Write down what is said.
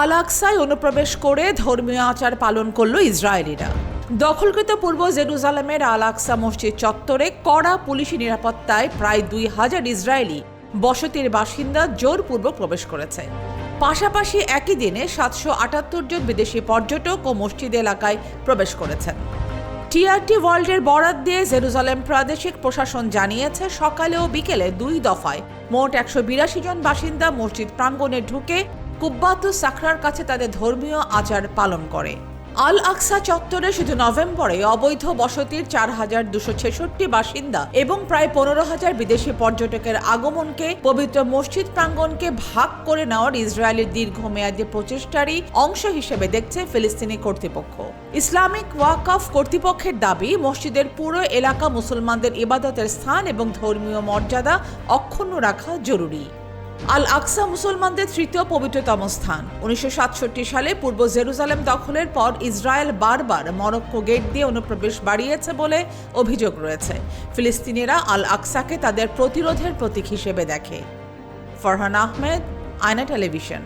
আল আকসায় অনুপ্রবেশ করে ধর্মীয় আচার পালন করল ইসরায়েলিরা। দখলকৃত পূর্ব জেরুজালেমের আল আকসা মসজিদ চত্বরে কড়া পুলিশি নিরাপত্তায় প্রায় দুই হাজার ইসরায়েলি বসতির বাসিন্দা জোরপূর্বক প্রবেশ করেছে। পাশাপাশি একই দিনে সাতশো আটাত্তর জন বিদেশি পর্যটক ও মসজিদ এলাকায় প্রবেশ করেছেন। টিআরটি ওয়ার্ল্ডের বরাত দিয়ে জেরুজালেম প্রাদেশিক প্রশাসন জানিয়েছে, সকালে ও বিকেলে দুই দফায় মোট একশো বিরাশি জন বাসিন্দা মসজিদ প্রাঙ্গণে ঢুকে কুব্বাতু সাকরার কাছে তাদের ধর্মীয় আচার পালন করে। আল আকসা চত্বরে শুধু নভেম্বরে অবৈধ বসতির চার হাজার দুশো ছেষট্টি বাসিন্দা এবং প্রায় পনেরো হাজার বিদেশি পর্যটকের আগমনকে, পবিত্র মসজিদ প্রাঙ্গণকে ভাগ করে নেওয়ার ইসরায়েলের দীর্ঘমেয়াদী প্রচেষ্টারই অংশ হিসেবে দেখছে ফিলিস্তিনি কর্তৃপক্ষ। ইসলামিক ওয়াকফ কর্তৃপক্ষের দাবি, মসজিদের পুরো এলাকা মুসলমানদের ইবাদতের স্থান এবং ধর্মীয় মর্যাদা অক্ষুণ্ণ রাখা জরুরি। আল আকসা মুসলমানদের তৃতীয় পবিত্রতম স্থান। উনিশশো সাতষট্টি সালে পূর্ব জেরুজালেম দখলের পর ইসরায়েল বারবার মরক্কো গেট দিয়ে অনুপ্রবেশ বাড়িয়েছে বলে অভিযোগ রয়েছে। ফিলিস্তিনিরা আল আকসাকে তাদের প্রতিরোধের প্রতীক হিসেবে দেখে। ফরহান আহমেদ, আয়না টেলিভিশন।